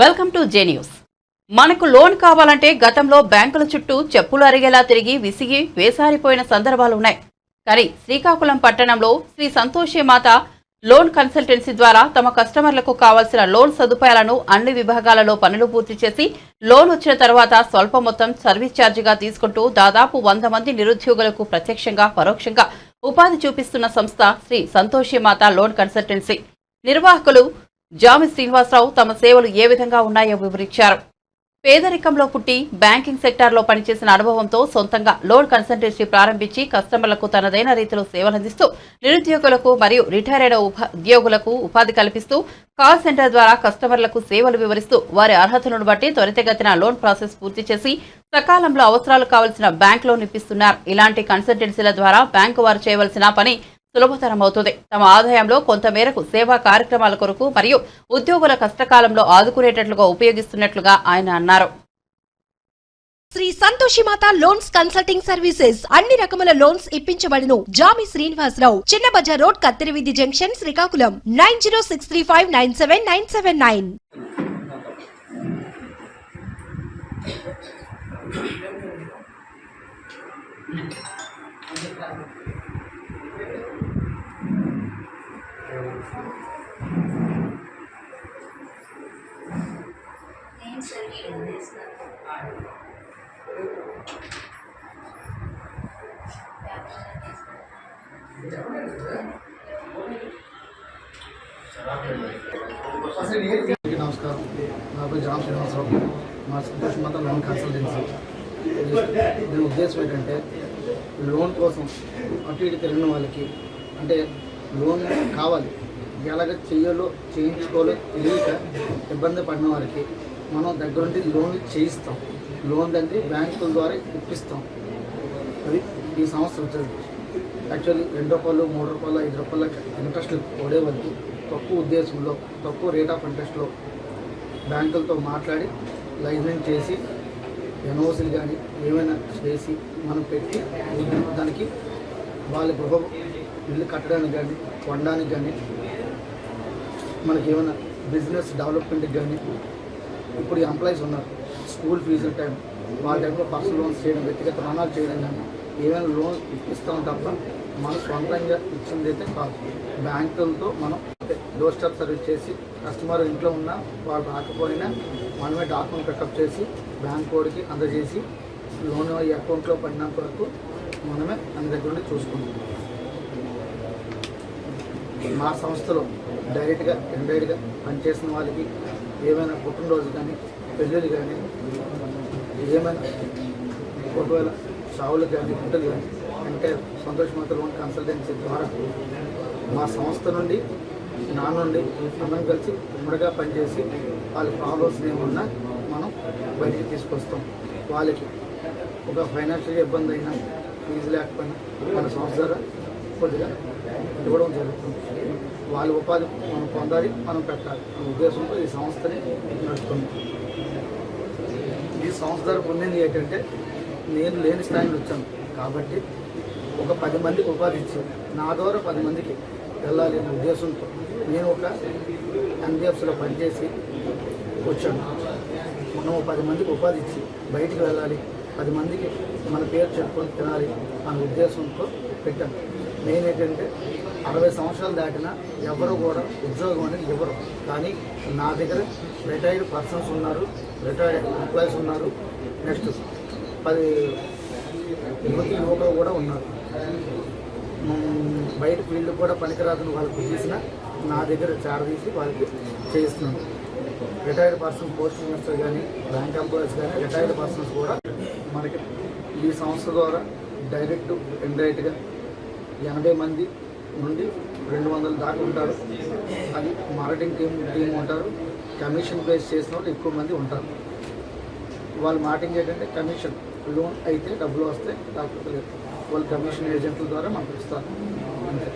Welcome to J news. మనకు loan కావాలంటే గతంలో బ్యాంకుల చుట్టూ చెప్పులు అరిగేలా తిరిగి విసిగి వేసారిపోయిన సందర్భాలు ఉన్నాయి కానీ శ్రీకాకుళం పట్టణంలో శ్రీ సంతోషి మాత లోన్ కన్సల్టెన్సీ ద్వారా తమ కస్టమర్లకు కావాల్సిన లోన్ సదుపాయాలను అన్ని విభాగాలలో పనులు పూర్తి చేసి లోన్ వచ్చిన తర్వాత స్వల్ప మొత్తం సర్వీస్ ఛార్జిగా తీసుకుంటూ దాదాపు వంద మంది నిరుద్యోగులకు ప్రత్యక్షంగా పరోక్షంగా ఉపాధి చూపిస్తున్న సంస్థ శ్రీ సంతోషి మాత లోన్ కన్సల్టెన్సీ. నిర్వాహకులు జామి శ్రీనివాసరావు తమ సేవలు ఏ విధంగా ఉన్నాయో వివరించారు. పేదరికంలో పుట్టి బ్యాంకింగ్ సెక్టార్లో పనిచేసిన అనుభవంతో సొంతంగా లోన్ కన్సల్టెన్సీ ప్రారంభించి కస్టమర్లకు తనదైన రీతిలో సేవలందిస్తూ నిరుద్యోగులకు మరియు రిటైర్ అయిన ఉప- ఉద్యోగులకు ఉపాధి కల్పిస్తూ కాల్ సెంటర్ ద్వారా కస్టమర్లకు సేవలు వివరిస్తూ వారి అర్హతలను బట్టి త్వరితగతిన లోన్ ప్రాసెస్ పూర్తి చేసి సకాలంలో అవసరాలు కావలసిన బ్యాంక్ లోన్ ఇప్పిస్తున్నారు. ఇలాంటి కన్సల్టెన్సీల ద్వారా బ్యాంకు వారు చేయవలసిన పని సులభతరం అవుతుంది తమ ఆదాయంలో కొంత మేరకు సేవా కార్యక్రమాల కొరకు మరియు ఉద్యోగుల కష్టకాలంలో ఆదుకునేటట్లుగా ఉపయోగిస్తున్నట్లుగా ఆయన అన్నారు. Shri Santoshimata loans consulting services అన్ని రకముల లోన్స్ ఇప్పించబడును. Jami Srinivasarao Chinna Bazar road కత్తిరివిధి junction Srikakulam nine zero six three five nine seven nine seven nine. అందరికీ నమస్కారం. నా పేరు జామ్ శ్రీనివాసరావు. మా సంతోష్ మాత లోన్ కన్సల్టెన్సీ. దీని ఉద్దేశం ఏంటంటే లోన్ కోసం అటు ఇటు తిరిగిన వాళ్ళకి అంటే లోన్ కావాలి. ఎలాగ చేయాలో చేయించుకోవాలో తెలియక ఇబ్బంది పడిన వారికి మనం దగ్గరుండి లోన్ చేయిస్తాం. లోన్ దగ్గర బ్యాంకుల ద్వారా ఇప్పిస్తాం. అది ఈ సంవత్సరం వచ్చేది. యాక్చువల్లీ రెండు రూపాయలు మూడు రూపాయలు ఐదు రూపాయల ఇంట్రెస్ట్లు కొడే తక్కువ ఉద్దేశంలో తక్కువ రేట్ ఆఫ్ ఇంట్రెస్ట్లో బ్యాంకులతో మాట్లాడి లైసెన్స్ చేసి ఎన్ఓసీలు కానీ ఏమైనా చేసి మనం పెట్టి దానికి వాళ్ళ గృహ ఇల్లు కట్టడానికి కానీ కొనడానికి కానీ మనకి ఏమైనా బిజినెస్ డెవలప్మెంట్కి కానీ ఇప్పుడు ఎంప్లాయీస్ ఉన్నారు. స్కూల్ ఫీజుల టైం వాళ్ళ టైంలో పర్సనల్ లోన్స్ చేయడం వ్యక్తిగత రుణాలు చేయడం కానీ ఏమైనా లోన్ ఇప్పిస్తాం తప్ప మనం సొంతంగా ఇచ్చింది అయితే కాదు. బ్యాంకులతో మనం డోర్ స్టాప్ సర్వీస్ చేసి కస్టమర్ ఇంట్లో ఉన్నా వాళ్ళు రాకపోయినా మనమే డాక్యుమెంట్ పికప్ చేసి బ్యాంక్ కోడ్కి అందజేసి లోన్ ఈ అకౌంట్లో పడినంత వరకు మనమే మన దగ్గర నుండి చూసుకుంటాం. మా సంస్థలో డైరెక్ట్గా ఇండైరెక్ట్గా పనిచేసిన వాళ్ళకి ఏమైనా పుట్టినరోజు కానీ పెళ్ళిళ్ళు కానీ ఏమైనా ఒకవేళ సావులు కానీ గుంటలు కానీ అంటే సంతోష్ కన్సల్టెన్సీ ద్వారా మా సంస్థ నుండి నా నుండి అందరం కలిసి ఉమ్మడిగా పనిచేసి వాళ్ళ ప్రాబ్లమ్స్ ఏమున్నా మనం బయటికి తీసుకొస్తాం. వాళ్ళకి ఒక ఫైనాన్షియల్ ఇబ్బంది అయినా ఫీజు లేకపోయినా మన సంస్థ ద్వారా కొద్దిగా ఇవ్వడం జరుగుతుంది. వాళ్ళ ఉపాధి మనం పొందాలి మనం పెట్టాలి. అనే ఉద్దేశంతో ఈ సంస్థని నడుపుతుంది ఈ సంస్థ ద్వారా పొందింది ఏంటంటే నేను లేని స్థాయిలో వచ్చాను. కాబట్టి ఒక పది మందికి ఉపాధి ఇచ్చింది నా ద్వారా పది మందికి వెళ్ళాలి అనే ఉద్దేశంతో నేను ఒక ఎన్బిఎఫ్సీలో పనిచేసి వచ్చాను. మనం పది మందికి ఉపాధి ఇచ్చి బయటికి వెళ్ళాలి పది మందికి మన పేరు చెప్పుకొని తినాలి అనే ఉద్దేశంతో పెట్టాను. మెయిన్ ఏంటంటే అరవై సంవత్సరాలు దాటినా ఎవరు కూడా ఉద్యోగం అనేది ఇవ్వరు. కానీ నా దగ్గర రిటైర్డ్ పర్సన్స్ ఉన్నారు రిటైర్డ్ ఎంప్లాయీస్ ఉన్నారు. నెక్స్ట్ పది యువతి యువకులు కూడా ఉన్నారు. బయట ఫీల్డ్ కూడా పనికిరాదని వాళ్ళకి చేసిన నా దగ్గర తీసి వాళ్ళకి చేయిస్తున్నాను. రిటైర్డ్ పర్సన్ పోస్ట్ మినిస్టర్ కానీ బ్యాంక్ ఎంప్లాయీస్ కానీ రిటైర్డ్ పర్సన్స్ కూడా మనకి ఈ సంస్థ ద్వారా డైరెక్ట్ ఇండైరెక్ట్గా ఎనభై మంది నుండి రెండు వందల దాకా ఉంటారు. అది మార్కెటింగ్ టీం టీం ఉంటారు. కమిషన్ బేస్ చేసిన వాళ్ళు ఎక్కువ మంది ఉంటారు. వాళ్ళు మార్కెటింగ్ ఏంటంటే కమిషన్ లోన్ అయితే డబ్బులు వస్తే లేకపోతే లేదు వాళ్ళు కమిషన్ ఏజెంట్ల ద్వారా మనకు ఇస్తారు అంతే.